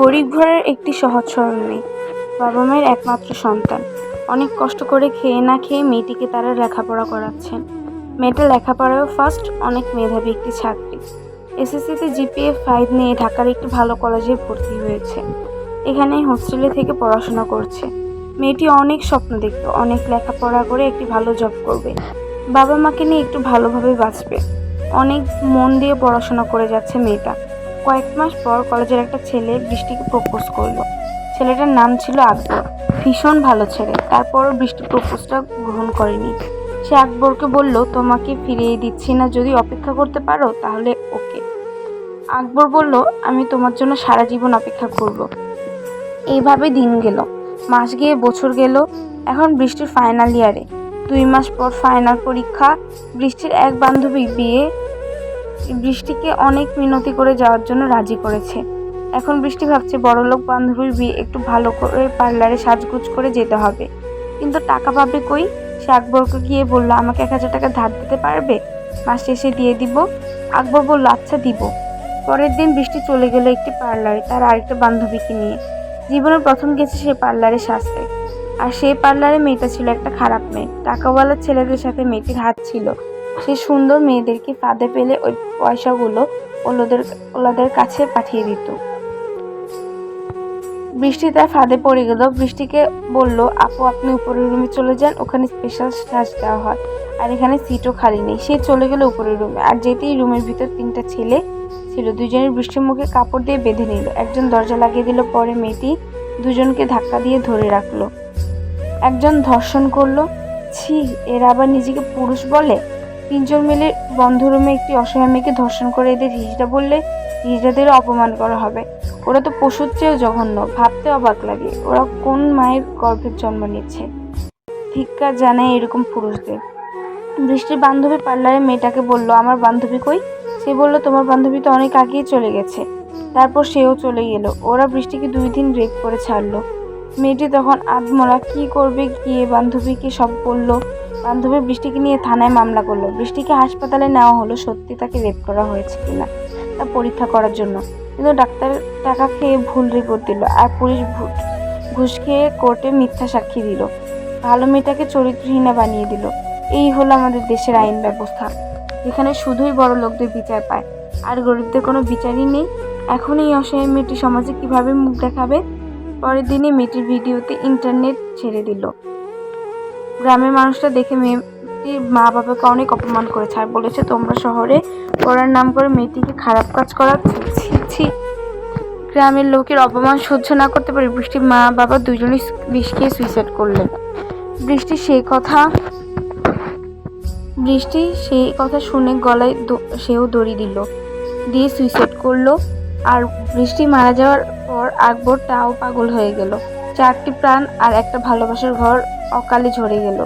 গরিব ঘরের একটি সহজ সরল মেয়ে। বাবা মায়ের একমাত্র সন্তান। অনেক কষ্ট করে খেয়ে না খেয়ে মেয়েটিকে তারা লেখাপড়া করাচ্ছেন। মেয়েটা লেখাপড়ায়ও ফার্স্ট অনেক মেধাবী একটি ছাত্রী। এসএসসিতে জিপিএ ফাইভ নিয়ে ঢাকার একটি ভালো কলেজে ভর্তি হয়েছে। এখানে হোস্টেলে থেকে পড়াশোনা করছে। মেয়েটি অনেক স্বপ্ন দেখত, অনেক লেখাপড়া করে একটি ভালো জব করবে। বাবা মাকে নিয়ে একটু ভালোভাবে বাঁচবে। অনেক মন দিয়ে পড়াশোনা করে যাচ্ছে মেয়েটা। কয়েক মাস পর কলেজের একটা ছেলে বৃষ্টিকে প্রপোজ করল। ছেলেটার নাম ছিল আকবর। ভীষণ ভালো ছেলে, তারপরও বৃষ্টি প্রপোজটা গ্রহণ করেনি। সে আকবরকে বলল, তোমাকে ফিরিয়ে দিচ্ছি না, যদি অপেক্ষা করতে পারো, তাহলে ওকে। আকবর বলল, আমি তোমার জন্য সারা জীবন অপেক্ষা করব। এইভাবে দিন গেল। মাস গিয়ে বছর গেল। এখন বৃষ্টির ফাইনাল ইয়ারে দুই মাস পর ফাইনাল পরীক্ষা। বৃষ্টির এক বান্ধবী বিয়ে। বৃষ্টিকে অনেক মিনতি করে যাওয়ার জন্য রাজি করেছে। এখন বৃষ্টি ভাবছে, বড়লোক বান্ধবীর বিয়ে একটু ভালো করে পার্লারে সাজগুজ করে যেতে হবে। কিন্তু টাকা পাবে কই? সে আকবরকে গিয়ে বলল, আমাকে এক হাজার টাকা ধার দিতে পারবে? মাস শেষে দিয়ে দিব। আকবর বলল আচ্ছা দিব। পরের দিন বৃষ্টি চলে গেল একটি পার্লারে, তার আরেকটা বান্ধবীকে নিয়ে। জীবনে প্রথম গেছে সে পার্লারে সাজতে। আর সেই পার্লারে মেয়েটা ছিল একটা খারাপ মেয়ে। টাকাওয়ালা ছেলেদের সাথে মেয়েটির হাত ছিল। সে সুন্দর মেয়েদেরকে ফাঁদে পেলে ওই পয়সাগুলো ওলোদের, ওলাদের কাছে পাঠিয়ে দিত। বৃষ্টি তার ফাঁদে পড়ে গেল। বৃষ্টিকে বলল, আপু, আপনি উপরের রুমে চলে যান, ওখানে স্পেশাল সাজ দেওয়া হয়। আর এখানে সিটও খালি নেই। সে চলে গেল উপরের রুমে আর যেতেই রুমের ভিতর তিনটা ছেলে ছিল দুজনের বৃষ্টির মুখে কাপড় দিয়ে বেঁধে নিল। একজন দরজা লাগিয়ে দিল, পরে মেয়েটি দুজনকে ধাক্কা দিয়ে ধরে রাখল। একজন ধর্ষণ করল। ছি, এরা আবার নিজেকে পুরুষ বলে? তিনজন মিলে বন্ধ রুমে একটি অসহায় মেয়েকে ধর্ষণ করে এদের হিজড়া বললে হিজড়াদের অপমান করা হবে। ওরা তো পশুর চেয়েও জঘন্য, ভাবতে অবাক লাগে। ওরা কোন মায়ের গর্ভের জন্ম নিচ্ছে? ধিক্কার জানায় এরকম পুরুষদের। বৃষ্টির বান্ধবী পার্লারে মেয়েটাকে বলল, আমার বান্ধবী কই? সে বলল, তোমার বান্ধবী তো অনেক আগেই চলে গেছে। তারপর সেও চলে গেল। ওরা বৃষ্টিকে দুই দিন রেপ করে ছাড়লো। মেয়েটি তখন আদমরা কি করবে? গিয়ে বান্ধবীকে সব বলল। বান্ধবী বৃষ্টিকে নিয়ে থানায় মামলা করল। বৃষ্টিকে হাসপাতালে নেওয়া হলো। সত্যি তাকে রেপ করা হয়েছে কিনা তা পরীক্ষা করার জন্য। কিন্তু ডাক্তার টাকা খেয়ে ভুল রিপোর্ট দিল আর পুলিশ ঘুষ খেয়ে কোর্টে মিথ্যা সাক্ষী দিল। ভালো মেয়েটাকে চরিত্রহীনা বানিয়ে দিল। এই হলো আমাদের দেশের আইন ব্যবস্থা। যেখানে শুধুই বড় লোকদের বিচার পায়। আর গরিবদের কোনো বিচারই নেই। এখন এই অসহায় মেয়েটি সমাজে কীভাবে মুখ দেখাবে? পরের দিনে মেয়েটির ভিডিওতে ইন্টারনেট ছেড়ে দিল। গ্রামের মানুষটা দেখে মেয়েটির মা বাবাকে অনেক অপমান করেছে আর বলেছে, তোমরা শহরে পড়ার নাম করে মেয়েটিকে খারাপ কাজ করা ছি গ্রামের লোকের অপমান সহ্য না করতে পারে বৃষ্টির মা বাবা দুজনেই বিষ খেয়ে সুইসাইড করলেন। বৃষ্টি সেই কথা, বৃষ্টি সেই কথা শুনে গলায় সেও দড়ি দিল, দিয়ে সুইসাইড করল। আর বৃষ্টি মারা যাওয়ার পর আকবর তাও পাগল হয়ে গেল। চারটি প্রাণ আর একটা ভালোবাসার ঘর অকালে ঝরে গেল।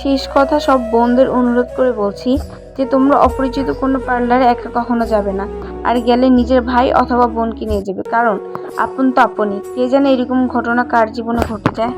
শেষ কথা সব বোনদের অনুরোধ করে বলছি যে, তোমরা অপরিচিত কোনো পার্লারে একা কখনো যাবে না, আর গেলে নিজের ভাই অথবা বোনকে নিয়ে যাবে। কারণ, আপন তো আপনই। কে জানে এরকম ঘটনা কার জীবনে ঘটে যায়?